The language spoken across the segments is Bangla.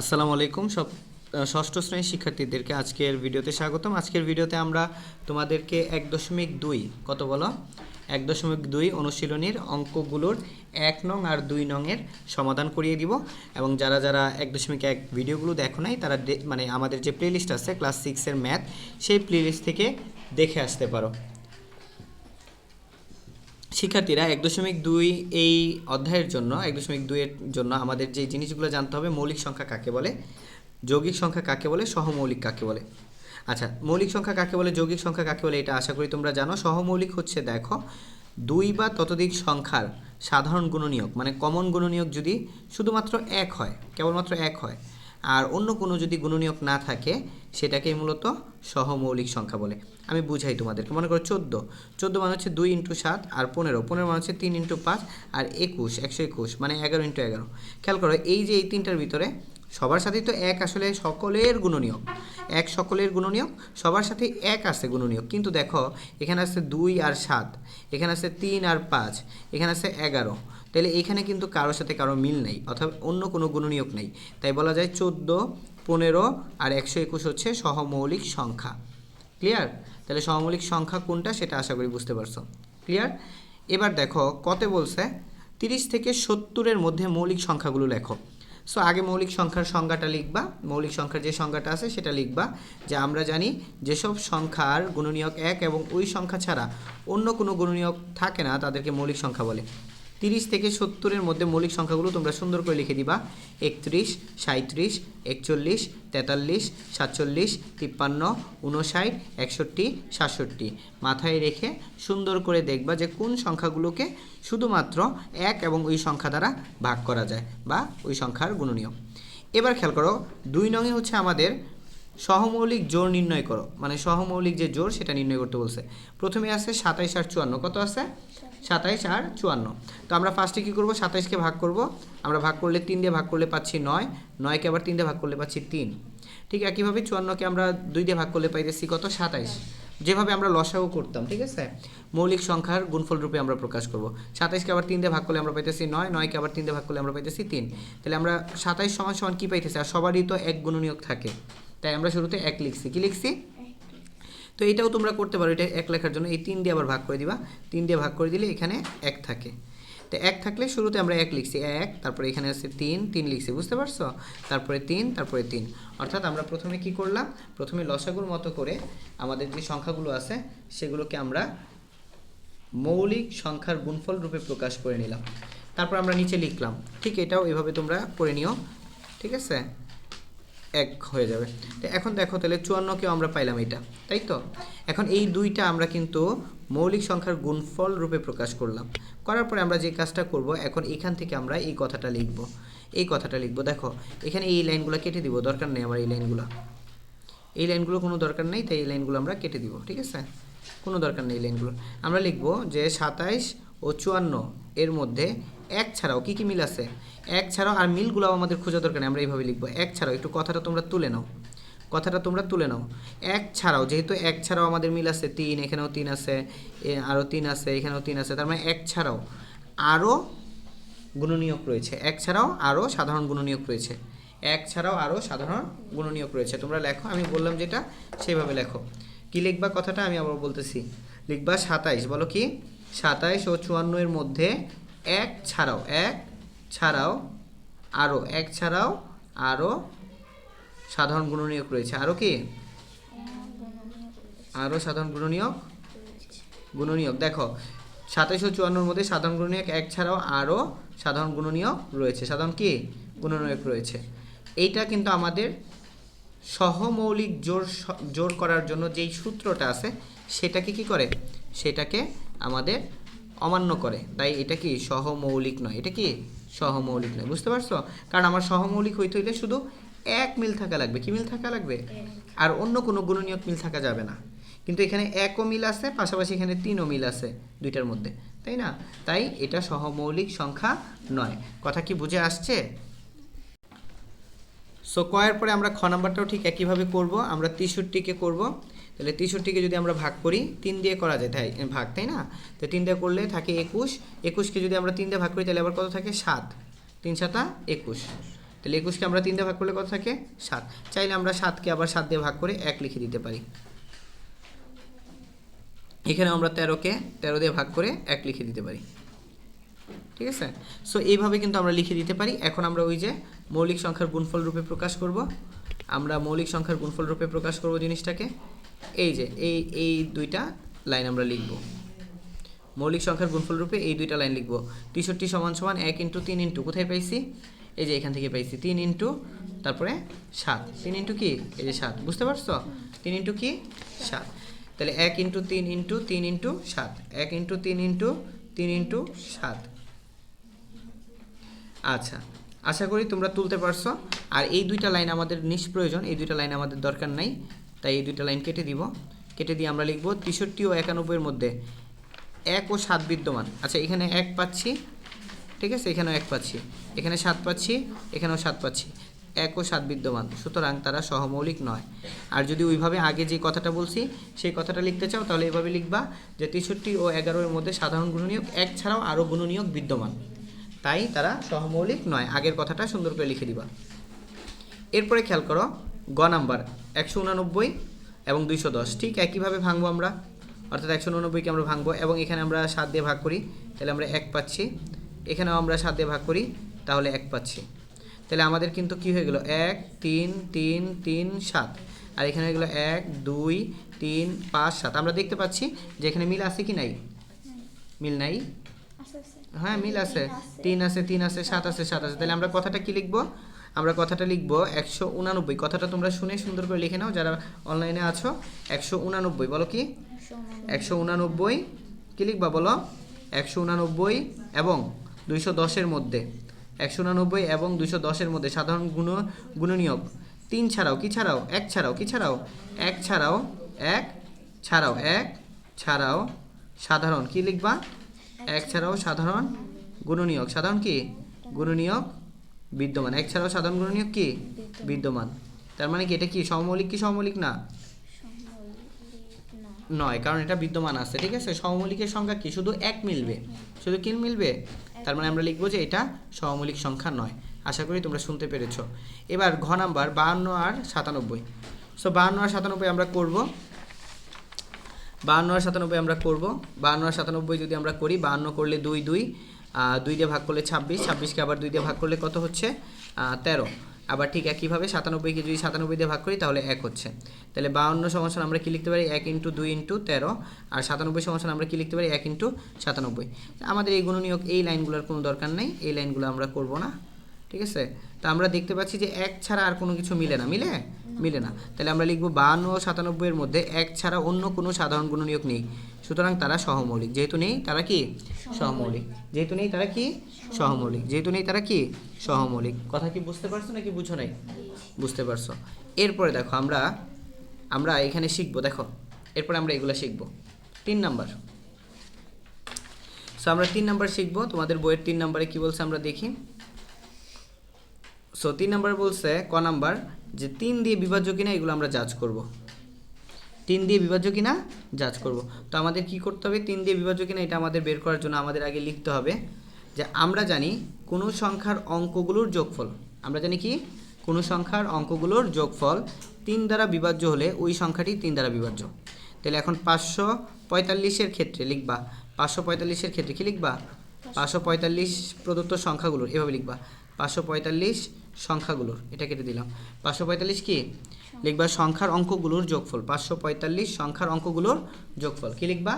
আসসালামু আলাইকুম। সব ষষ্ঠ শ্রেণির শিক্ষার্থীদেরকে আজকের ভিডিওতে স্বাগতম। আজকের ভিডিওতে আমরা তোমাদেরকে এক দশমিক দুই, কত বলো? এক দশমিক দুই অনুশীলনীর অঙ্কগুলোর এক নং আর দুই নংয়ের সমাধান করিয়ে দিব। এবং যারা যারা এক দশমিক এক ভিডিওগুলো দেখো নাই, তারা মানে আমাদের যে প্লেলিস্ট আছে ক্লাস সিক্সের ম্যাথ সেই প্লেলিস্ট থেকে দেখে আসতে পারো। শিক্ষার্থীরা এক দশমিক দুই এই অধ্যায়ের জন্য, এক দশমিক দুইয়ের জন্য আমাদের যে জিনিসগুলো জানতে হবে, মৌলিক সংখ্যা কাকে বলে? যৌগিক সংখ্যা কাকে বলে? সহমৌলিক কাকে বলে? আচ্ছা মৌলিক সংখ্যা কাকে বলে, যৌগিক সংখ্যা কাকে বলে এটা আশা করি তোমরা জানো। সহমৌলিক হচ্ছে দেখো, দুই বা ততোধিক সংখ্যার সাধারণ গুণনীয়ক মানে কমন গুণনীয়ক যদি শুধুমাত্র এক হয়, কেবলমাত্র এক হয় আর অন্য কোনো যদি গুণনীয়ক না থাকে, সেটাকেই মূলত সহমৌলিক সংখ্যা বলে। আমি বুঝাই তোমাদেরকে, মনে করো চোদ্দ। চোদ্দ মানে হচ্ছে দুই ইন্টু সাত আর পনেরো। পনেরো মানে হচ্ছে তিন ইন্টু পাঁচ আর একুশ, একশো একুশ মানে এগারো ইন্টু এগারো। খেয়াল করো, এই যে এই তিনটার ভিতরে, সবার সাথেই তো এক আসলে সকলের গুণনীয়ক। এক সকলের গুণনীয়ক, সবার সাথে এক আছে গুণনীয়ক। কিন্তু দেখো, এখানে আছে দুই আর সাত, এখানে আছে তিন আর পাঁচ, এখানে আছে এগারো। তাহলে এখানে কিন্তু কারোর সাথে কারও মিল নেই, অথবা অন্য কোনো গুণনীয়ক নেই। তাই বলা যায় চোদ্দ, পনেরো আর একশো একুশ হচ্ছে সহমৌলিক সংখ্যা। ক্লিয়ার? তাহলে সহমৌলিক সংখ্যা কোনটা সেটা আশা করি বুঝতে পারছ। ক্লিয়ার? এবার দেখো, কতে বলছে, তিরিশ থেকে সত্তরের মধ্যে মৌলিক সংখ্যাগুলো লেখো। সো আগে মৌলিক সংখ্যার সংজ্ঞাটা লিখবা, মৌলিক সংখ্যার যে সংজ্ঞাটা আছে সেটা লিখবা, যে আমরা জানি যেসব সংখ্যার গুণনীয়ক এক এবং ওই সংখ্যা ছাড়া অন্য কোনো গুণনীয়ক থাকে না, তাদেরকে মৌলিক সংখ্যা বলে। তিরিশ থেকে সত্তরের মধ্যে মৌলিক সংখ্যাগুলো তোমরা সুন্দর করে লিখে দিবা। একত্রিশ সাঁত্রিশ একচল্লিশ, তেতাল্লিশ, সাতচল্লিশ, তিপ্পান্ন উনষাট একষট্টি, সাতষট্টি। মাথায় রেখে সুন্দর করে দেখবা যে কোন সংখ্যাগুলোকে শুধুমাত্র এক এবং ওই সংখ্যা দ্বারা ভাগ করা যায় বা ওই সংখ্যার গুণনীয় এবার খেয়াল করো, দুই নঙে হচ্ছে আমাদের সহমৌলিক জোর নির্ণয় করো। মানে সহমৌলিক যে জোর, সেটা নির্ণয় করতে বলছে। প্রথমে আছে সাতাইশ আর চুয়ান্ন। কত আছে? সাতাইশ আর চুয়ান্ন। তো আমরা ফার্স্টে কী করব? সাতাইশকে ভাগ করব। আমরা ভাগ করলে তিন দিয়ে ভাগ করলে পাচ্ছি নয়। নয়কে আবার তিন দিয়ে ভাগ করলে পাচ্ছি তিন। ঠিক একইভাবে চুয়ান্নকে আমরা দুই দিয়ে ভাগ করলে পাইতেছি কত? সাতাইশ। যেভাবে আমরা লসাও করতাম, ঠিক আছে? মৌলিক সংখ্যার গুণফল রূপে আমরা প্রকাশ করব। সাতাইশকে আবার তিন দিয়ে ভাগ করলে আমরা পাইতেছি নয়। নয়কে আবার তিন দিয়ে ভাগ করলে আমরা পাইতেছি তিন। তাহলে আমরা সাতাইশ সমান সমান কী পাইতেছি? আর সবারই তো এক গুণনীয়ক থাকে। তাই আমরা শুরুতে এক লিখছি। কি লিখছি? তো এটাও তোমরা করতে পারো, এটা এক লেখার জন্য। এই তিন দিয়ে আবার ভাগ করে দিবা। তিন দিয়ে ভাগ করে দিলে এখানে এক থাকে। তো এক থাকলে শুরুতে আমরা এক লিখছি। এক, তারপরে এখানে আছে তিন তিন লিখছি, বুঝতে পারছ? তারপরে তিন তারপরে তিন। অর্থাৎ আমরা প্রথমে কি করলাম? প্রথমে লসাগুর মতো করে আমাদের যে সংখ্যাগুলো আছে, সেগুলোকে আমরা মৌলিক সংখ্যার গুণফল রূপে প্রকাশ করে নিলাম। তারপর আমরা নিচে লিখলাম। ঠিক এটাও এভাবে তোমরা করে নিও। ঠিক আছে? এক হয়ে যাবে। তো এখন দেখো তাহলে চুয়ান্নকেও আমরা পাইলাম এটা তাই তো? এখন এই দুইটা আমরা কিন্তু মৌলিক সংখ্যার গুণফল রূপে প্রকাশ করলাম। করার পরে আমরা যে কাজটা করব, এখন এখান থেকে আমরা এই কথাটা লিখব। এই কথাটা লিখব, দেখো, এখানে এই লাইনগুলো কেটে দিব, দরকার নেই আমার এই লাইনগুলো। এই লাইনগুলো কোনো দরকার নেই, তাই এই লাইনগুলো আমরা কেটে দিব, ঠিক আছে? কোনো দরকার নেই এই লাইনগুলো। আমরা লিখব যে সাতাইশ ও চুয়ান্ন এর মধ্যে এক ছাড়াও কি কি মিল আছে? এক ছাড়াও আর মিলগুলো আমাদের খোঁজা দরকার নেই, আমরা এইভাবে লিখব। এক ছাড়াও, একটু কথাটা তোমরা তুলে নাও। কথাটা তোমরা তুলে নাও। এক ছাড়াও, যেহেতু এক ছাড়াও আমাদের মিল আছে, তিন, এখানেও তিন আছে আরও তিন আছে, এখানেও তিন আছে, তার মানে এক ছাড়াও আরও গুণনীয়ক রয়েছে। এক ছাড়াও আরও সাধারণ গুণনীয়ক রয়েছে। এক ছাড়াও আরও সাধারণ গুণনীয়ক রয়েছে। তোমরা লেখো, আমি বললাম যেটা সেভাবে লেখো। কি লিখবা কথাটা? আমি আবার বলতেছি। লিখবা সাতাইশ, বলো কি? সাতাইশ ও চুয়ান্ন এর মধ্যে এক ছাড়াও এক ছাড়াও আরও এক ছাড়াও আরও সাধারণ গুণনীয়ক রয়েছে। আরও কি? আরও সাধারণ গুণনীয়ক? গুণনীয়ক। দেখো, সাতাইশো চুয়ান্নর মধ্যে সাধারণ গুণনীয়ক এক ছাড়াও আরও সাধারণ গুণনীয়ক রয়েছে। সাধারণ কি? গুণনীয়ক রয়েছে। এইটা কিন্তু আমাদের সহমৌলিক জোর জোর করার জন্য যেই সূত্রটা আছে, সেটাকে কি করে? সেটাকে আমাদের অমান্য করে। তাই এটা কি সহমৌলিক নয়? এটা কি সহমৌলিক নয়? বুঝতে পারছ? কারণ আমার সহমৌলিক হইতে হইলে শুধু এক মিল থাকা লাগবে। কি মিল থাকা লাগবে? আর অন্য কোনো গুণনীয়ক মিল থাকা যাবে না। কিন্তু এখানে একও মিল আছে পাশাপাশি এখানে তিনও মিল আছে দুইটার মধ্যে। তাই না? তাই এটা সহমৌলিক সংখ্যা নয়। কথা কি বুঝে আসছে? সো কয়ের পরে আমরা খ নাম্বারটাও ঠিক একইভাবে করব। আমরা তেষট্টিকে করব। তাহলে তেষট্টিকে যদি আমরা ভাগ করি, তিন দিয়ে করা যায়, তাই, ভাগ, তাই না? তো তিন দিয়ে করলে থাকে একুশ। একুশকে যদি আমরা তিন দিয়ে ভাগ করি, তাহলে আবার কত থাকে? সাত। তিন সাতা একুশ। তাহলে একুশকে আমরা তিন দিয়ে ভাগ করলে কত থাকে? সাত। চাইলে আমরা সাতকে আবার সাত দিয়ে ভাগ করে এক লিখে দিতে পারি। এখানে আমরা তেরোকে তেরো দিয়ে ভাগ করে এক লিখে দিতে পারি। ঠিক আছে? সো এইভাবে কিন্তু আমরা লিখে দিতে পারি। এখন আমরা ওই যে মৌলিক সংখ্যার গুণফল রূপে প্রকাশ করব। আমরা মৌলিক সংখ্যার গুণফল রূপে প্রকাশ করব জিনিসটাকে। এই যে, এই এই দুইটা লাইন আমরা লিখব। মৌলিক সংখ্যার গুণফল রূপে এই দুইটা লাইন লিখব। তেষট্টি সমান সমান এক ইন্টু তিন ইন্টু, কোথায় পাইছি? এই যে এখান থেকে পাইছি, তিন ইন্টু, তারপরে সাত। তিন ইন্টু কি? এই যে সাত, বুঝতে পারছ? তিন ইন্টু কি? সাত। তাহলে এক ইন্টু তিন ইন্টু তিন ইন্টু সাত। এক ইন্টু তিন ইন্টু তিন ইন্টু সাত। আচ্ছা আশা করি তোমরা তুলতে পারছ। আর এই দুইটা লাইন আমাদের নিষ্প্রয়োজন, এই দুইটা লাইন আমাদের দরকার নাই। তাই এই দুইটা লাইন কেটে দিব। কেটে দিয়ে আমরা লিখব তেষট্টি ও একানব্বইয়ের মধ্যে এক ও সাত বিদ্যমান। আচ্ছা এখানে এক পাচ্ছি, ঠিক আছে? এখানেও এক পাচ্ছি। এখানে সাত পাচ্ছি, এখানেও সাত পাচ্ছি। এক ও সাত বিদ্যমান। সুতরাং তারা সহমৌলিক নয়। আর যদি ওইভাবে আগে যে কথাটা বলছি, সেই কথাটা লিখতে চাও, তাহলে এইভাবে লিখবা যে তেষট্টি ও এগারোর মধ্যে সাধারণ গুণনীয়ক, এক ছাড়াও আরও গুণনীয়ক বিদ্যমান। তাই তারা সহমৌলিক নয়। আগের কথাটা সুন্দর করে লিখে দিবা। এরপরে খেয়াল করো, গ নাম্বার। একশো উনানব্বই এবং দুইশো দশ। ঠিক একইভাবে ভাঙবো আমরা? অর্থাৎ একশো উননব্বইকে আমরা ভাঙবো এবং এখানে আমরা সাত দিয়ে ভাগ করি তাহলে আমরা এক পাচ্ছি। এখানেও আমরা সাত দিয়ে ভাগ করি তাহলে এক পাচ্ছি। তাহলে আমাদের কিন্তু কি হয়ে গেল? এক তিন তিন তিন সাত। আর এখানে হয়ে গেলো এক দুই তিন পাঁচ সাত। আমরা দেখতে পাচ্ছি যে এখানে মিল আছে কি নাই? মিল নাই? হ্যাঁ মিল আছে। তিন আছে তিন আছে সাত আছে সাত আছে। তাহলে আমরা কথাটা কি লিখব? আমরা কথাটা লিখব একশো উনানব্বই। কথাটা তোমরা শুনে সুন্দর করে লিখে নাও যারা অনলাইনে আছো একশো উনানব্বই। বলো কি? একশো উনানব্বই। কী লিখবা বলো? একশো উনানব্বই এবং দুইশো দশের মধ্যে। একশো উনানব্বই এবং দুইশো দশের মধ্যে সাধারণ গুণ গুণনীয়ক। তিন ছাড়াও কি ছাড়াও? এক ছাড়াও কি ছাড়াও? এক ছাড়াও এক ছাড়াও এক ছাড়াও সাধারণ। কি লিখবা? এক ছাড়াও সাধারণ গুণনীয়ক। সাধারণ কি? গুণনীয়ক। বিদ্যমান। এক ছাড়াও সাধারণ গুণনীয়ক কি? বিদ্যমান। তার মানে কি এটা কি সমমৌলিক কি সমমৌলিক না? নয় কারণ এটা বিদ্যমান আছে ঠিক আছে? সমমৌলিকের সংখ্যা কি? শুধু এক মিলবে। শুধু কি মিলবে? তার মানে আমরা লিখব যে এটা সমমৌলিক সংখ্যা নয়। আশা করি তোমরা শুনতে পেরেছ। এবার ঘ নাম্বার বাহান্ন আর সাতানব্বই। সো বাহান্ন আর সাতানব্বই আমরা করব। বাহান্ন আর সাতানব্বই আমরা করব। বাহান্ন আর সাতানব্বই যদি আমরা করি বাহান্ন করলে দুই দুই। দুই দিয়ে ভাগ করলে ছাব্বিশ, ছাব্বিশকে আবার দুই দিয়ে ভাগ করলে কত হচ্ছে? তেরো। আবার ঠিক একইভাবে সাতানব্বইকে যদি সাতানব্বই দিয়ে ভাগ করি, তাহলে এক হচ্ছে। তাহলে বাহান্ন সমাসন আমরা কি লিখতে পারি? এক ইন্টু দুই ইন্টু তেরো। আর সাতানব্বই সমাসন আমরা কি লিখতে পারি? এক ইন্টু সাতানব্বই। আমাদের এই গুণনীয়ক এই লাইনগুলোর কোনো দরকার নেই, এই লাইনগুলো আমরা করব না। ঠিক আছে? তা আমরা দেখতে পাচ্ছি যে এক ছাড়া আর কোনো কিছু মিলে না। মিলে? মিলে না। তাহলে আমরা লিখব বাহান্ন ও সাতানব্বইয়ের মধ্যে এক ছাড়া অন্য কোনো সাধারণ গুণনীয়ক নেই। সুতরাং তারা সহমৌলিক। যেহেতু নেই তারা কি? সহমৌলিক। যেহেতু নেই তারা কি? সহমৌলিক। যেহেতু নেই তারা কি? সহমৌলিক। কথা কি বুঝতে পারছ নাকি বুঝো নাই? বুঝতে পারছ। এরপরে দেখো আমরা আমরা এখানে শিখব দেখো। এরপরে আমরা এগুলো শিখব। তিন নাম্বার। সো আমরা তিন নাম্বার শিখব। তোমাদের বইয়ের তিন নাম্বারে কি বলছে আমরা দেখি। সো তিন নাম্বার বলছে ক নাম্বার? যে তিন দিয়ে বিভাজ্য কিনা এগুলো আমরা জাজ করব। তিন দিয়ে বিভাজ্য কিনা? জাজ করব। তো আমাদের কি করতে হবে? তিন দিয়ে বিভাজ্য কিনা এটা আমাদের বের করার জন্য আমাদের আগে লিখতে হবে যে আমরা জানি কোনো সংখ্যার অঙ্কগুলোর যোগফল। আমরা জানি কি? কোনো সংখ্যার অঙ্কগুলোর যোগফল তিন দ্বারা বিভাজ্য হলে ওই সংখ্যাটি তিন দ্বারা বিভাজ্য। তাহলে এখন পাঁচশো পঁয়তাল্লিশের ক্ষেত্রে লিখবা। পাঁচশো পঁয়তাল্লিশের ক্ষেত্রে কি লিখবা? পাঁচশো পঁয়তাল্লিশ প্রদত্ত সংখ্যাগুলোর। এভাবে লিখবা। পাঁচশো পঁয়তাল্লিশ সংখ্যাগুলোর। এটা কেটে দিলাম। পাঁচশো পঁয়তাল্লিশ কি? লিখবা সংখ্যার অঙ্কগুলোর যোগফল। পাঁচশো পঁয়তাল্লিশ সংখ্যার অঙ্কগুলোর যোগফল। কি লিখবা?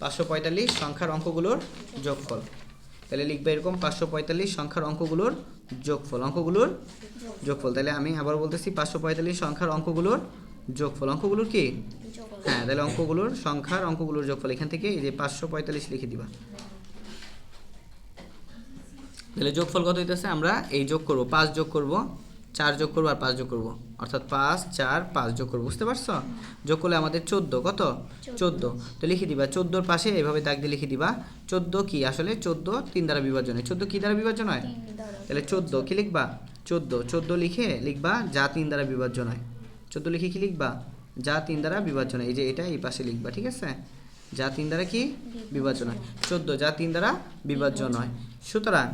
পাঁচশো পঁয়তাল্লিশ সংখ্যার অঙ্কগুলোর যোগফল। তাহলে লিখবা এরকম, পাঁচশো পঁয়তাল্লিশ সংখ্যার অঙ্কগুলোর যোগফল। অঙ্কগুলোর যোগফল। তাহলে আমি আবার বলতেছি, পাঁচশো পঁয়তাল্লিশ সংখ্যার অঙ্কগুলোর যোগফল। অঙ্কগুলোর কি? হ্যাঁ তাহলে অঙ্কগুলোর সংখ্যার অঙ্কগুলোর যোগফল। এখান থেকে এই যে পাঁচশো পঁয়তাল্লিশ লিখে দিবা। তাহলে যোগফল কত হইতেছে? আমরা এই যোগ করব, পাঁচ যোগ করব চার যোগ করব আর পাঁচ যোগ করব। অর্থাৎ পাঁচ চার পাঁচ যোগ করব বুঝতে পারছ? যোগ করলে আমাদের চোদ্দ কত? চোদ্দ। তো লিখে দিবা চোদ্দোর পাশে এভাবে দাগ দিয়ে লিখে দিবা চোদ্দ কি আসলে চোদ্দ? তিন দ্বারা বিভাজন হয় চোদ্দ কি দ্বারা বিভাজন হয় তাহলে চোদ্দ কি লিখবা? চোদ্দ। চোদ্দ লিখে লিখবা যা তিন দ্বারা বিভাজ্য নয়। চোদ্দ লিখে কি লিখবা? যা তিন দ্বারা বিভাজ্য হয় এই যে এটা এই পাশে লিখবা ঠিক আছে? যা তিন দ্বারা কি? বিভাজ্য নয়। চোদ্দ যা তিন দ্বারা বিভাজ্য নয়। সুতরাং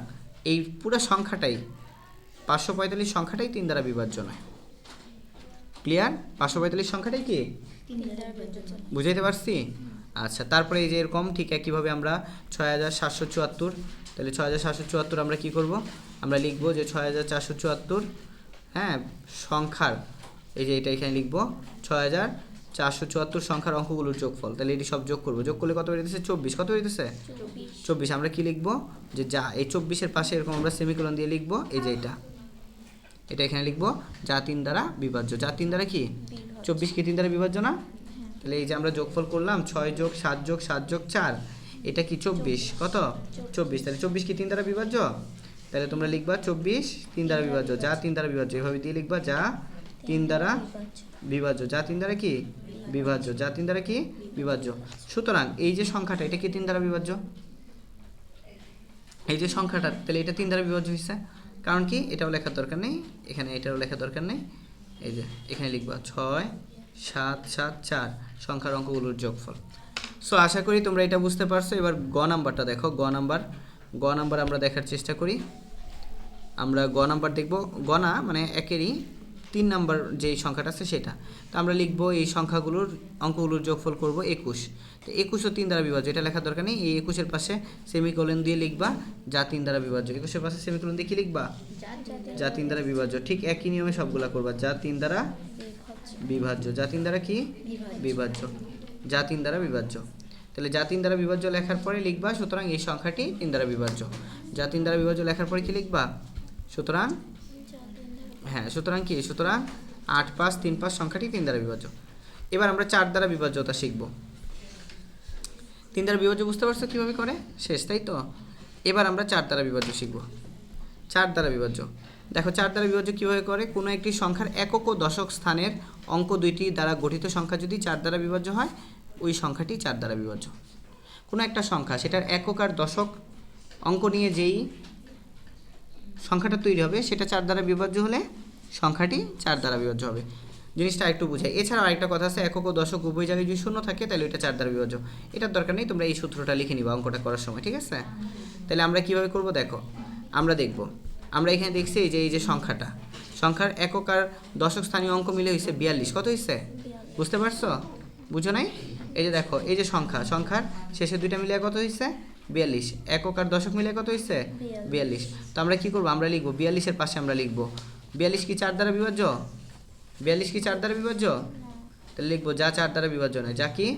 এই পুরো সংখ্যাটাই পাঁচশো পঁয়তাল্লিশ সংখ্যাটাই তিন দ্বারা বিভাজ্য নয়। ক্লিয়ার পাঁচশো পঁয়তাল্লিশ সংখ্যাটাই কি? বুঝাইতে পারছি? আচ্ছা তারপরে এই যে এরকম ঠিক একইভাবে আমরা ছয় হাজার সাতশো চুয়াত্তর তাহলে ছয় হাজার সাতশো চুয়াত্তর আমরা কী করব? আমরা লিখব যে ছয় হাজার চারশো চুয়াত্তর হ্যাঁ সংখ্যার এই যে এটা এখানে লিখব ছয় হাজার চারশো চুয়াত্তর সংখ্যার অঙ্কগুলোর যোগফল তাহলে এটি সব যোগ করব। যোগ করলে কত বেরিয়েছে চব্বিশ। কত বেরিয়েছে চব্বিশ। আমরা কি লিখব? যে যা এই চব্বিশের পাশে এরকম আমরা সেমিকোলন দিয়ে লিখব এই যে এটা। এটা এখানে লিখব যা তিন দ্বারা বিভাজ্য যা তিন দ্বারা কি বিভাজ্য চব্বিশ কি তিন দ্বারা বিভাজ্য না হ্যাঁ তাহলে এই যে আমরা যোগফল করলাম ছয় যোগ সাত যোগ সাত যোগ চার এটা কি চব্বিশ কত চব্বিশ তাহলে চব্বিশ কি তিন দ্বারা বিভাজ্য তাহলে তোমরা লিখবা চব্বিশ তিন দ্বারা বিভাজ্য যা তিন দ্বারা বিভাজ্য এভাবে দিয়ে লিখবা যা তিন দ্বারা বিভাজ্য বিভাজ্য যা তিন দ্বারা কি বিভাজ্য যা তিন দ্বারা কি বিভাজ্য সুতরাং এই যে সংখ্যাটা এটা কি তিন দ্বারা বিভাজ্য এই যে সংখ্যাটা তাহলে এটা তিন দ্বারা বিভাজ্য হয়েছে কারণ কি? এটাও লেখার দরকার নেই। এখানে এটাও লেখার দরকার নেই। এই যে, এখানে লিখবা ছয়, সাত সাত, চার। সংখ্যার অঙ্কগুলোর যোগফল। সো আশা করি তোমরা এটা বুঝতে পারছ। এবার গ নাম্বারটা দেখো। গ নাম্বার। গ নাম্বার আমরা দেখার চেষ্টা করি। আমরা গ নাম্বার দেখব। গ না মানে একেরই তিন নাম্বার যেই সংখ্যাটা আছে সেটা। তো আমরা লিখব এই সংখ্যাগুলোর অঙ্কগুলোর যোগফল করব একুশ। তো একুশও তিন দ্বারা বিভাজ্য, এটা লেখার দরকার নেই। এই একুশের পাশে সেমিকোলন দিয়ে লিখবা, যা তিন দ্বারা বিভাজ্য। একুশের পাশে সেমিকোলন দিয়ে কি লিখবা? যা যা যা তিন দ্বারা বিভাজ্য। ঠিক একই নিয়মে সবগুলা করবা। যা তিন দ্বারা বিভাজ্য। যা তিন দ্বারা কি? বিভাজ্য। যা তিন দ্বারা বিভাজ্য। তাহলে যা তিন দ্বারা বিভাজ্য লেখার পরে লিখবা, সুতরাং এই সংখ্যাটি তিন দ্বারা বিভাজ্য। যা তিন দ্বারা বিভাজ্য লেখার পরে কি লিখবা? সুতরাং যা হ্যাঁ সুতরাং কি? সুতরাং আট পাঁচ, তিন পাঁচ সংখ্যাটি তিন দ্বারা বিভাজ্য। এবার আমরা চার দ্বারা বিভাজ্যতা শিখব। তিন দ্বারা বিভাজ্য বুঝতে পারছ কীভাবে করে? শেষ, তাই তো? এবার আমরা চার দ্বারা বিভাজ্য শিখব। চার দ্বারা বিভাজ্য। দেখো, চার দ্বারা বিভাজ্য কীভাবে করে? কোনো একটি সংখ্যার একক ও দশক স্থানের অঙ্ক দুইটি দ্বারা গঠিত সংখ্যা যদি চার দ্বারা বিভাজ্য হয়, ওই সংখ্যাটি চার দ্বারা বিভাজ্য। কোনো একটা সংখ্যা, সেটার একক আর দশক অঙ্ক নিয়ে যেই সংখ্যাটা তৈরি হবে, সেটা চার দ্বারা বিভাজ্য হলে সংখ্যাটি চার দ্বারা বিভাজ্য হবে। জিনিসটা একটু বুঝাই। এছাড়াও আরেকটা কথা আছে, একক ও দশক উভয় জায়গায় যদি শূন্য থাকে, তাহলে এটা চার দ্বারা বিভাজ্য। এটার দরকার নেই, তোমরা এই সূত্রটা লিখে নিবা অঙ্কটা করার সময়, ঠিক আছে? তাহলে আমরা কীভাবে করব? দেখো, আমরা দেখব। আমরা এখানে দেখছি এই যে এই যে সংখ্যাটা। সংখ্যার একক আর দশক স্থানীয় অঙ্ক মিলে হয়েছে বিয়াল্লিশ। কত হয়েছে বুঝতে পারছ? বুঝো নাই? এই যে দেখো, এই যে সংখ্যা, সংখ্যার শেষে দুইটা মিলিয়ে কত হয়েছে বিয়াল্লিশ। একক আর দশক মিলিয়ে কত হয়েছে বিয়াল্লিশ। তো আমরা কি করব? আমরা লিখব। বিয়াল্লিশের পাশে আমরা লিখব। বিয়াল্লিশ কি চার দ্বারা বিভাজ্য? বিয়াল্লিশ কি চার দ্বারা বিভাজ্য? তাহলে লিখব যা চার দ্বারা বিভাজ্য নয়। যা কি?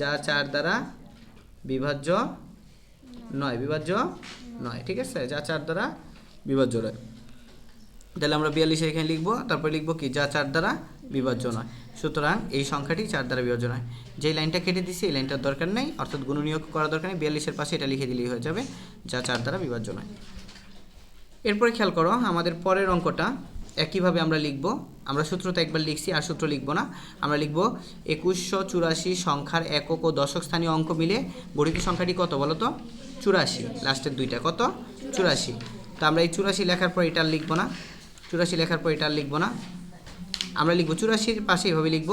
যা চার দ্বারা বিভাজ্য নয়। বিভাজ্য নয়। ঠিক আছে? যা চার দ্বারা বিভাজ্য নয়। তাহলে আমরা বিয়াল্লিশে এখানে লিখব। তারপর লিখব কি? যা চার দ্বারা বিভাজ্য নয়। সুতরাং এই সংখ্যাটি চার দ্বারা বিভাজ্য নয়। যে লাইনটা কেটে দিছি, এই লাইনটার দরকার নেই। অর্থাৎ গুণনীয়ক করার দরকার নেই। বিয়াল্লিশের পাশে এটা লিখে দিলেই হয়ে যাবে, যা চার দ্বারা বিভাজ্য নয়। এরপরে খেয়াল করো, আমাদের পরের অঙ্কটা একইভাবে আমরা লিখব। আমরা সূত্রটা একবার লিখছি, আর সূত্র লিখব না। আমরা লিখব একুশশো চুরাশি সংখ্যার একক ও দশক স্থানীয় অঙ্ক মিলে গঠিত সংখ্যাটি কত বলো তো? চুরাশি। লাস্টের দুইটা কত? চুরাশি। তো আমরা এই চুরাশি লেখার পর এটা লিখব না। চুরাশি লেখার পর এটা লিখব না। আমরা লিখব চুরাশির পাশে এভাবে লিখব,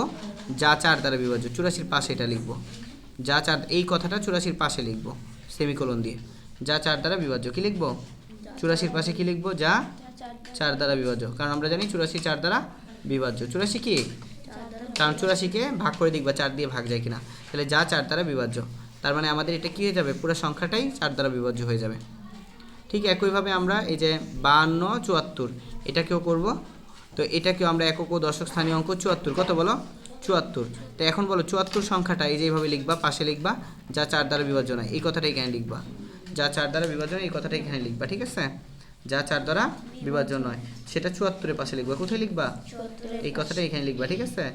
যা চার দ্বারা বিভাজ্য, চুরাশির পাশে এটা লিখব। যা চার, এই কথাটা চুরাশির পাশে লিখব, সেমিকোলন দিয়ে। যা চার দ্বারা বিভাজ্য, কি লিখব? চুরাশির পাশে কি লিখব? যা চার দ্বারা বিভাজ্য, কারণ আমরা জানি চুরাশি চার দ্বারা বিভাজ্য। চুরাশি কি? কারণ চুরাশিকে ভাগ করে দেখবা চার দিয়ে ভাগ যায় কিনা। তাহলে যা চার দ্বারা বিভাজ্য, তার মানে আমাদের এটা কী হয়ে যাবে? পুরো সংখ্যাটাই চার দ্বারা বিভাজ্য হয়ে যাবে। ঠিক একইভাবে আমরা এই যে বাহান্ন, চুয়াত্তর, এটাকেও করব তো এটাকেও আমরা একক ও দশক স্থানীয় অঙ্ক চুয়াত্তর। কত বলো? চুয়াত্তর। তো এখন বলো চুয়াত্তর সংখ্যাটা এই যে এইভাবে লিখবা পাশে লিখবা যা চার দ্বারা বিভাজ্য হয় এই কথাটা এখানে লিখবা। যা চার দ্বারা বিভাজন নয় এই কথাটা এখানে লিখবা ঠিক আছে? যা চার দ্বারা বিভাজ্য নয় সেটা চুয়াত্তরের পাশে লিখবা। কোথায় লিখবা? এই কথাটা এখানে লিখবা ঠিক আছে?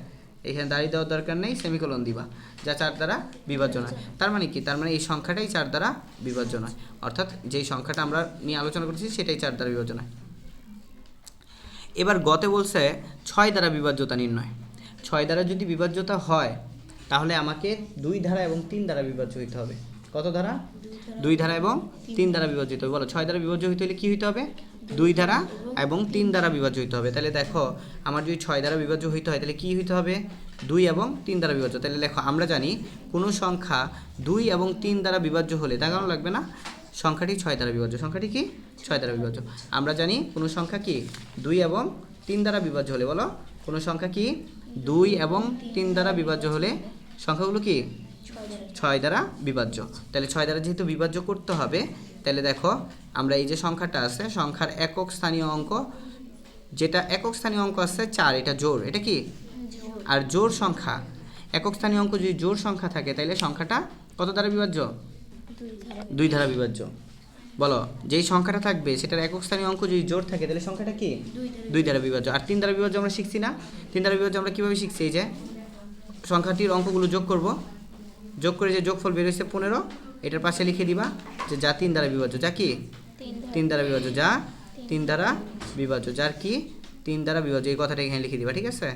এখানে দাঁড়িয়ে দেওয়ার দরকার নেই সেমিকোলন দিবা। যা চার দ্বারা বিভাজন হয় তার মানে কি? তার মানে এই সংখ্যাটাই চার দ্বারা বিভাজ্য হয় অর্থাৎ যেই সংখ্যাটা আমরা নিয়ে আলোচনা করছি সেটাই চার দ্বারা বিভাজ্য নয়। এবার গতে বলছে ছয় দ্বারা বিভাজ্যতা নির্ণয়। ছয় দ্বারা যদি বিভাজ্যতা হয়, তাহলে আমাকে দুই ধারা এবং তিন দ্বারা বিভাজ্য হইতে হবে। কত ধারা? দুই ধারা এবং তিন দ্বারা বিভাজিত হবে। বলো, ছয় দ্বারা বিভাজ্য হইতে হলে কী হইতে হবে? দুই ধারা এবং তিন দ্বারা বিভাজ্য হইতে হবে। তাহলে দেখো, আমার যদি ছয় দ্বারা বিভাজ্য হইতে হয়, তাহলে কী হইতে হবে? দুই এবং তিন দ্বারা বিভাজ্য। তাহলে দেখো আমরা জানি কোনো সংখ্যা দুই এবং তিন দ্বারা বিভাজ্য হলে দেখানো লাগবে না? সংখ্যাটি ছয় দ্বারা বিভাজ্য। সংখ্যাটি কি? ছয় দ্বারা বিভাজ্য। আমরা জানি কোনো সংখ্যা কি? দুই এবং তিন দ্বারা বিভাজ্য হলে বলো। কোনো সংখ্যা কি? দুই এবং তিন দ্বারা বিভাজ্য হলে সংখ্যাগুলো কি? ছয় দ্বারা বিভাজ্য। তাহলে ছয় দ্বারা যেহেতু বিভাজ্য করতে হবে, তাহলে দেখো আমরা এই যে সংখ্যাটা আছে, সংখ্যার একক স্থানীয় অঙ্ক, যেটা একক স্থানীয় অঙ্ক আছে চার, এটা জোর এটা কি? আর জোর সংখ্যা। একক স্থানীয় অঙ্ক যদি জোর সংখ্যা থাকে, তাহলে সংখ্যাটা কত দ্বারা বিভাজ্য? দুই ধারা বিভাজ্য। বলো যেই সংখ্যাটা থাকবে সেটার একক স্থানীয় অঙ্ক যদি জোর থাকে তাহলে সংখ্যাটা কি? দুই ধারা দ্বারা বিভাজ্য। আর তিন দ্বারা বিভাজ্য আমরা শিখছি না। তিন দ্বারা বিভাজ্য আমরা কীভাবে শিখছি? এই যে সংখ্যাটির অঙ্কগুলো যোগ করব। যোগ করে যে যোগফল বের হয়েছে পনেরো এটার পাশে লিখে দিবা যে যা তিন দ্বারা বিভাজ্য। যা কি? তিন ধারা তিন দ্বারা বিভাজ্য। যা তিন দ্বারা বিভাজ্য। যার কি? তিন দ্বারা বিভাজ্য। এই কথাটা এখানে লিখে দিবা ঠিক আছে?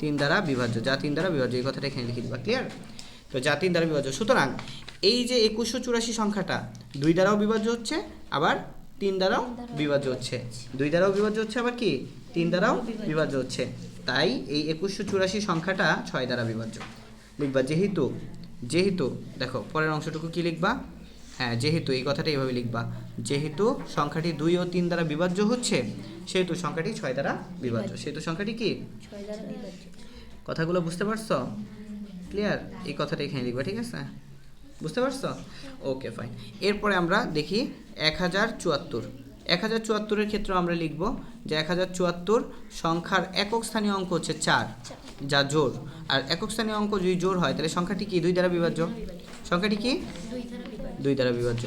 তিন দ্বারা বিভাজ্য। যা তিন দ্বারা বিভাজ্য এই কথাটা এখানে লিখে দিবা। ক্লিয়ার তো যা তিন দ্বারা বিভাজ্য। সুতরাং এই যে একুশশো চুরাশি সংখ্যাটা দুই দ্বারাও বিভাজ্য হচ্ছে আবার তিন দ্বারাও বিভাজ্য হচ্ছে। দুই দ্বারাও বিভাজ্য হচ্ছে আবার কি? তিন দ্বারাও বিভাজ্য হচ্ছে। তাই এই একুশশো চুরাশি সংখ্যাটা ছয় দ্বারা বিভাজ্য। লিখবা যেহেতু যেহেতু দেখো পরের অংশটুকু কি লিখবা? হ্যাঁ যেহেতু এই কথাটা এইভাবে লিখবা। যেহেতু সংখ্যাটি দুই ও তিন দ্বারা বিভাজ্য হচ্ছে সেহেতু সংখ্যাটি ছয় দ্বারা বিভাজ্য। সেহেতু সংখ্যাটি কি? কথাগুলো বুঝতে পারছ? ক্লিয়ার এই কথাটা এখানে লিখবা, ঠিক আছে? বুঝতে পারছ? ওকে ফাইন এরপরে আমরা দেখি এক হাজার চুয়াত্তর। এক হাজার চুয়াত্তরের ক্ষেত্রে আমরা লিখব যে এক হাজার চুয়াত্তর সংখ্যার একক স্থানীয় অঙ্ক হচ্ছে চার, যা জোর। আর একক স্থানীয় অঙ্ক যদি জোর হয়, তাহলে সংখ্যাটি কি? দুই দ্বারা বিভাজ্য। সংখ্যাটি কি? দুই দ্বারা বিভাজ্য।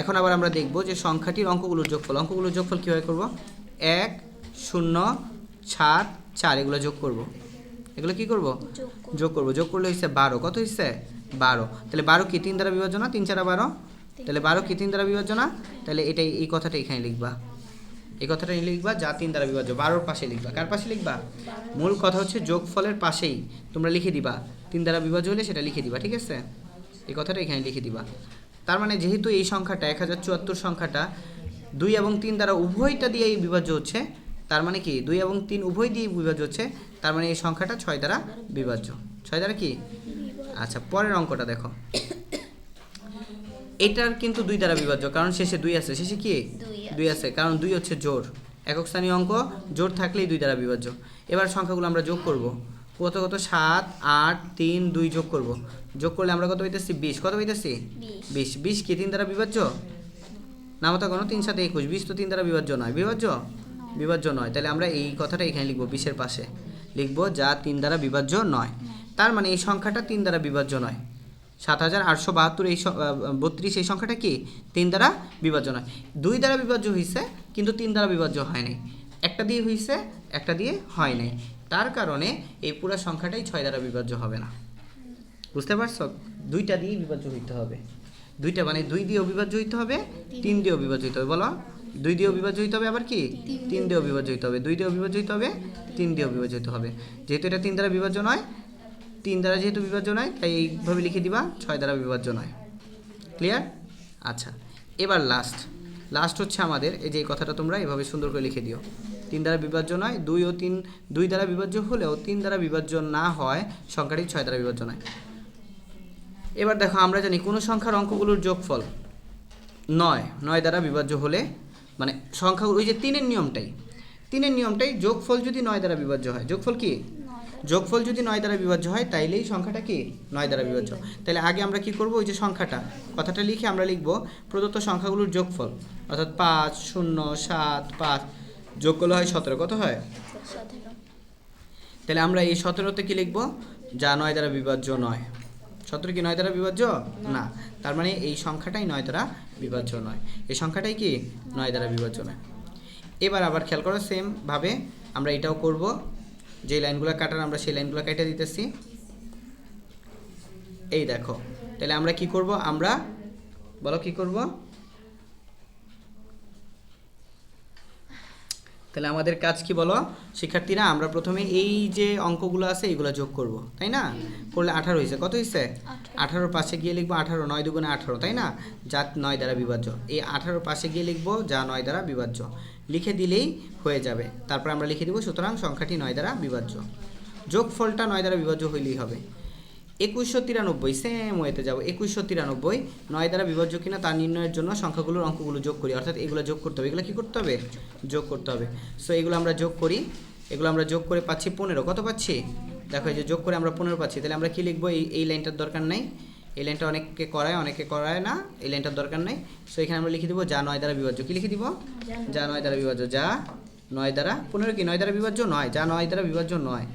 এখন আবার আমরা দেখব যে সংখ্যাটির অঙ্কগুলোর যোগফল। অঙ্কগুলোর যোগফল কীভাবে করব? এক, শূন্য, সাত, চার, এগুলো যোগ করব। এগুলো কি করব? যোগ করো। যোগ করব। যোগ করলে হচ্ছে বারো। কত হচ্ছে বারো। তাহলে বারো কি তিন দ্বারা বিভাজ্য না তিন চারা বারো? তাহলে বারো কি তিন দ্বারা বিভাজ্য না? তাহলে এটাই, এই কথাটা এখানে লিখবা। এই কথাটা লিখবা যা তিন দ্বারা বিভাজ্য। বারোর পাশে লিখবা। কার পাশে লিখবা? মূল কথা হচ্ছে যোগফলের পাশেই তোমরা লিখে দিবা। তিন দ্বারা বিভাজ্য হলে সেটা লিখে দিবা, ঠিক আছে? এই কথাটা এখানে লিখে দিবা। তার মানে যেহেতু এই সংখ্যাটা এক হাজার চুয়াত্তর সংখ্যাটা দুই এবং তিন দ্বারা উভয়টা দিয়ে এই বিভাজ্য হচ্ছে তার মানে কি? দুই এবং তিন উভয় দিয়ে বিভাজ্য হচ্ছে তার মানে এই সংখ্যাটা ছয় দ্বারা বিভাজ্য। ছয় দ্বারা কি? আচ্ছা পরের অঙ্কটা দেখো। এটার কিন্তু দুই দ্বারা বিভাজ্য কারণ শেষে দুই আছে। শেষে কি? দুই আছে। কারণ দুই হচ্ছে জোর একক স্থানীয় অঙ্ক জোর থাকলেই দুই দ্বারা বিভাজ্য। এবার সংখ্যাগুলো আমরা যোগ করব। কত কত? সাত আট তিন দুই যোগ করব। যোগ করলে আমরা কত পাইতেছি? বিশ। কত পাইতেছি? বিশ। বিশ। বিশ কি তিন দ্বারা বিভাজ্য? নামতা কোনো তিন সাথে একুশ। বিশ তো তিন দ্বারা বিভাজ্য নয়। বিভাজ্য? বিভাজ্য নয়। তাহলে আমরা এই কথাটা এখানে লিখব, বিশের পাশে। লিখব, যা তিন দ্বারা বিভাজ্য নয়। তার মানে এই সংখ্যাটা তিন দ্বারা বিভাজ্য নয়। সাত হাজার আটশো বাহাত্তর এই বত্রিশ এই সংখ্যাটা কি? তিন দ্বারা বিভাজ্য নয়। দুই দ্বারা বিভাজ্য হয়েছে কিন্তু তিন দ্বারা বিভাজ্য হয় নাই। একটা দিয়ে হয়েছে একটা দিয়ে হয় নাই। তার কারণে এই পুরো সংখ্যাটাই ছয় দ্বারা বিভাজ্য হবে না। বুঝতে পারছ? দুইটা দিয়ে বিভাজ্য হইতে হবে। দুইটা মানে দুই দিয়ে অবিভাজ্য হইতে হবে, তিন দিয়ে অবিভাজ্য হইতে হবে। বলো। দুই দিয়ে অবিভাজ্য হইতে হবে আবার কি? তিন দিয়ে অবিভাজ্য হইতে হবে। দুই দিয়ে অবিভাজ্য হইতে হবে তিন দিয়ে অবিভাজ্য হইতে হবে। যেহেতু এটা তিন দ্বারা বিভাজ্য নয়, তিন দ্বারা যেহেতু বিভাজ্য নয়, তাই এইভাবে লিখে দিবা, ছয় দ্বারা বিভাজ্য নয়। ক্লিয়ার আচ্ছা এবার লাস্ট লাস্ট হচ্ছে আমাদের, এই যে এই কথাটা তোমরা এভাবে সুন্দর করে লিখে দিও। তিন দ্বারা বিভাজ্য নয়, দুই ও তিন, দুই দ্বারা বিভাজ্য হলেও তিন দ্বারা বিভাজ্য না হয়, সংখ্যাটি ছয় দ্বারা বিভাজ্য নয়। এবার দেখো, আমরা জানি কোনো সংখ্যার অঙ্কগুলোর যোগফল নয় নয় দ্বারা বিভাজ্য হলে মানে সংখ্যাগুলো ওই যে তিনের নিয়মটাই। তিনের নিয়মটাই যোগফল যদি নয় দ্বারা বিভাজ্য হয় যোগফল কি? যোগফল যদি নয় দ্বারা বিভাজ্য হয় তাইলেই সংখ্যাটা কি? নয় দ্বারা বিভাজ্য। তাহলে আগে আমরা কি করব? ওই যে সংখ্যাটা কথাটা লিখে আমরা লিখব প্রদত্ত সংখ্যাগুলোর যোগফল। অর্থাৎ পাঁচ শূন্য সাত পাঁচ যোগ করলে হয় সতেরো। কত হয়? তাহলে আমরা এই সতেরোতে কি লিখব? যা নয় দ্বারা বিভাজ্য নয়। সতেরো কি নয় দ্বারা বিভাজ্য? না। তার মানে এই সংখ্যাটাই নয় দ্বারা বিভাজ্য নয়। এই সংখ্যাটাই কি? নয় দ্বারা বিভাজ্য নয়। এবার আবার খেয়াল করো সেমভাবে আমরা এটাও করব। যে লাইনগুলো কাটার আমরা সেই লাইনগুলো কেটে দিতেছি। এই দেখো। তাহলে আমরা কি করব? আমরা বলো কি করব? তাহলে আমাদের কাজ কি বলো? শিক্ষার্থীরা আমরা প্রথমে এই যে অঙ্কগুলো আছে এগুলো যোগ করব তাই না? করলে আঠারো হয়েছে। কত হয়েছে? আঠারো। আঠারোর পাশে গিয়ে লিখব আঠারো নয় দুগুণে আঠারো তাই না? যা নয় দ্বারা বিভাজ্য। এই আঠারোর পাশে গিয়ে লিখব যা নয় দ্বারা বিভাজ্য। লিখে দিলেই হয়ে যাবে। তারপর আমরা লিখে দিব সুতরাং সংখ্যাটি নয় দ্বারা বিভাজ্য। যোগফলটা নয় দ্বারা বিভাজ্য হইলেই হবে। একুশশো তিরানব্বই সেম ওয়েতে যাব। একুশশো তিরানব্বই, নয় দ্বারা বিভাজ্য কিনা তা নির্ণয়ের জন্য সংখ্যাগুলোর অঙ্কগুলো যোগ করি। অর্থাৎ এগুলো যোগ করতে হবে। এগুলো কী করতে হবে? যোগ করতে হবে। সো এগুলো আমরা যোগ করি। এগুলো আমরা যোগ করে পাচ্ছি পনেরো। কত পাচ্ছি? দেখো যে যোগ করে আমরা পনেরো পাচ্ছি। তাহলে আমরা কী লিখব? এই এই লাইনটার দরকার নেই। এই লাইনটা অনেককে করায় অনেকে করায় না। এই লাইনটার দরকার নেই। সো এখানে আমরা লিখে দিব যা নয় দ্বারা বিভাজ্য। কী লিখে দিব? যা নয় দ্বারা বিভাজ্য। যা নয় দ্বারা, পনেরো কি? নয় দ্বারা বিভাজ্য নয়। যা নয় দ্বারা বিভাজ্য নয়।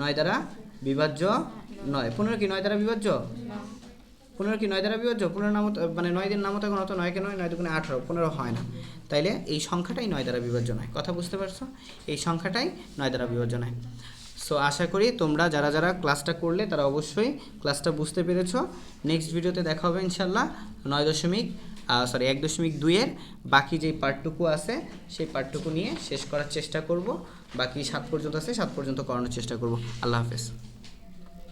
নয় দ্বারা বিভাজ্য নয়। পনেরো কি? নয় দ্বারা বিভাজ্য? পনেরো কি? নয় দ্বারা বিভাজ্য? পনেরো নামত মানে নয় দিন নামত এখন অত নয়কে নয় নয় দুগুণে আঠারো, পনেরো হয় না। তাইলে এই সংখ্যাটাই নয় দ্বারা বিভাজ্য নয়। কথা বুঝতে পারছ? এই সংখ্যাটাই নয় দ্বারা বিভাজ্য নয়। সো আশা করি তোমরা যারা যারা ক্লাসটা করলে তারা অবশ্যই ক্লাসটা বুঝতে পেরেছ। নেক্সট ভিডিওতে দেখা হবে ইনশাল্লাহ নয় দশমিক সরি এক দশমিক দুইয়ের বাকি যেই পার্টটুকু আছে, সেই পার্টটুকু নিয়ে শেষ করার চেষ্টা করব। বাকি সাত পর্যন্ত আছে সাত পর্যন্ত করানোর চেষ্টা করব। আল্লাহ হাফেজ।